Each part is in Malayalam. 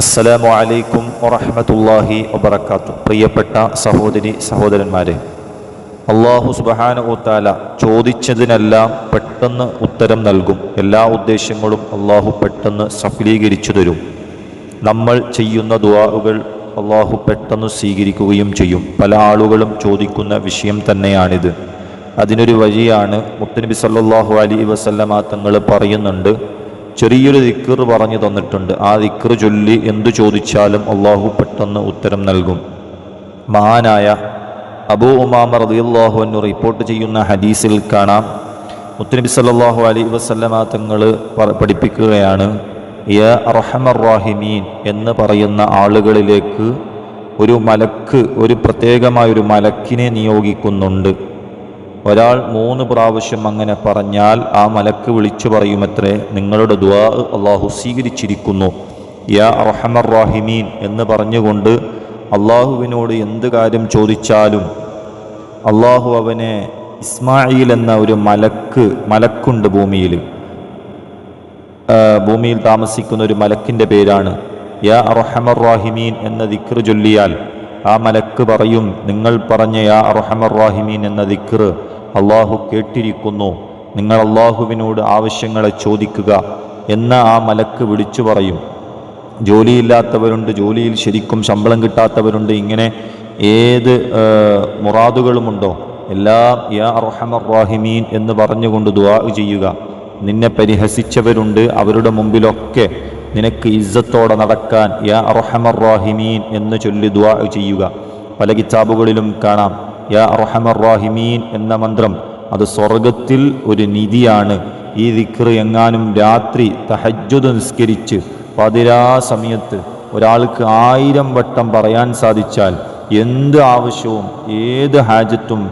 അസ്സലാമു അലൈക്കും വറഹ്മത്തുള്ളാഹി വബറകാത്തു പ്രിയപ്പെട്ട സഹോദരി സഹോദരന്മാരെ അള്ളാഹു സുബഹാന ഊത്താല ചോദിച്ചതിനെല്ലാം പെട്ടെന്ന് ഉത്തരം നൽകും. എല്ലാ ഉദ്ദേശങ്ങളും അള്ളാഹു പെട്ടെന്ന് സഫലീകരിച്ചു തരും. നമ്മൾ ചെയ്യുന്ന ദുവാറുകൾ അള്ളാഹു പെട്ടെന്ന് സ്വീകരിക്കുകയും ചെയ്യും. പല ആളുകളും ചോദിക്കുന്ന വിഷയം തന്നെയാണിത്. അതിനൊരു വഴിയാണ് മുത്തനബി സല്ലാഹു അലി വസല്ലമാ തങ്ങൾ പറയുന്നുണ്ട്. ചെറിയൊരു ദിക്കർ പറഞ്ഞു തന്നിട്ടുണ്ട്. ആ ദിക്കർ ചൊല്ലി എന്തു ചോദിച്ചാലും അള്ളാഹു പെട്ടെന്ന് ഉത്തരം നൽകും. മഹാനായ അബൂ ഉമാമ റളിയല്ലാഹു അൻഹു റിപ്പോർട്ട് ചെയ്യുന്ന ഹദീസിൽ കാണാം. മുത്തനബി സല്ലാഹു അലൈഹി വസല്ലമ തങ്ങൾ പഠിപ്പിക്കുകയാണ് യ അർഹമർ റാഹിമീൻ എന്ന് പറയുന്ന ആളുകളിലേക്ക് ഒരു മലക്ക് ഒരു പ്രത്യേകമായൊരു മലക്കിനെ നിയോഗിക്കുന്നുണ്ട്. ഒരാൾ മൂന്ന് പ്രാവശ്യം അങ്ങനെ പറഞ്ഞാൽ ആ മലക്ക് വിളിച്ചു പറയുമത്രേ നിങ്ങളുടെ ദുആ അള്ളാഹു സ്വീകരിച്ചിരിക്കുന്നു. യാ റഹമർ റാഹിമീൻ എന്ന് പറഞ്ഞുകൊണ്ട് അള്ളാഹുവിനോട് എന്ത് കാര്യം ചോദിച്ചാലും അള്ളാഹു അവനെ ഇസ്മായിൽ എന്ന ഒരു മലക്ക് മലക്കുണ്ട് ഭൂമിയിൽ. ഭൂമിയിൽ താമസിക്കുന്ന ഒരു മലക്കിന്റെ പേരാണ്. യാ അറഹമർ റാഹിമീൻ എന്ന ദിക്ർ ചൊല്ലിയാൽ ആ മലക്ക് പറയും നിങ്ങൾ പറഞ്ഞ യാ അറഹമർ റാഹിമീൻ എന്ന ദിക്ർ അള്ളാഹു കേട്ടിരിക്കുന്നു. നിങ്ങൾ അള്ളാഹുവിനോട് ആവശ്യങ്ങളെ ചോദിക്കുക എന്ന ആ മലക്ക് വിളിച്ചു പറയും. ജോലിയില്ലാത്തവരുണ്ട് ജോലിയിൽ ശരിക്കും ശമ്പളം കിട്ടാത്തവരുണ്ട് ഇങ്ങനെ ഏത് മുറാദുകളുമുണ്ടോ? എല്ലാം യാ അർഹമർ റാഹിമീൻ എന്ന് പറഞ്ഞുകൊണ്ട് ദുവാ ചെയ്യുക. നിന്നെ പരിഹസിച്ചവരുണ്ട് അവരുടെ മുമ്പിലൊക്കെ നിനക്ക് ഇസ്സത്തോടെ നടക്കാൻ യാ അർഹമർ റാഹിമീൻ എന്ന് ചൊല്ലി ദുവാ ചെയ്യുക. പല കിതാബുകളിലും കാണാം. യാ അർഹമർ റാഹിമീൻ എന്ന മന്ത്രം. അത് സ്വർഗത്തിൽ ഒരു നിധിയാണ്. ഈ ദിക്ർ എങ്ങാനും രാത്രി തഹജ്ജുദ് നിസ്കരിച്ച് പതിരാ സമയത്ത് ഒരാൾക്ക് ആയിരം വട്ടം പറയാൻ സാധിച്ചാൽ എന്ത് ആവശ്യവും ഏത് ഹാജത്തും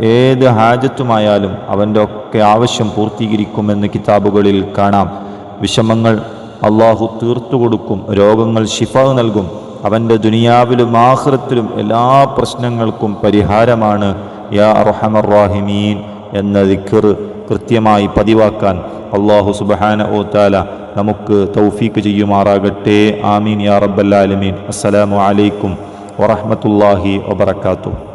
ഏത് ഹാജത്തുമായാലും അവന്റെ ഒക്കെ ആവശ്യം പൂർത്തീകരിക്കുമെന്ന് കിതാബുകളിൽ കാണാം. വിഷമങ്ങൾ അള്ളാഹു തീർത്തു കൊടുക്കും രോഗങ്ങൾ ശിഫ നൽകും. അവന്റെ ദുനിയാവിലും ആഹൃത്തിലും എല്ലാ പ്രശ്നങ്ങൾക്കും പരിഹാരമാണ് യാ അർഹമർ എന്ന ദിഖർ കൃത്യമായി പതിവാക്കാൻ അള്ളാഹു സുബഹാന ഓ താല നമുക്ക് തൗഫീക്ക് ചെയ്യുമാറാകട്ടെ. ആമീൻ യാ റബ്ബല്ലാലമീൻ അസ്സലാമു അലൈക്കും വറഹമത്തല്ലാഹി വബർക്കാത്തു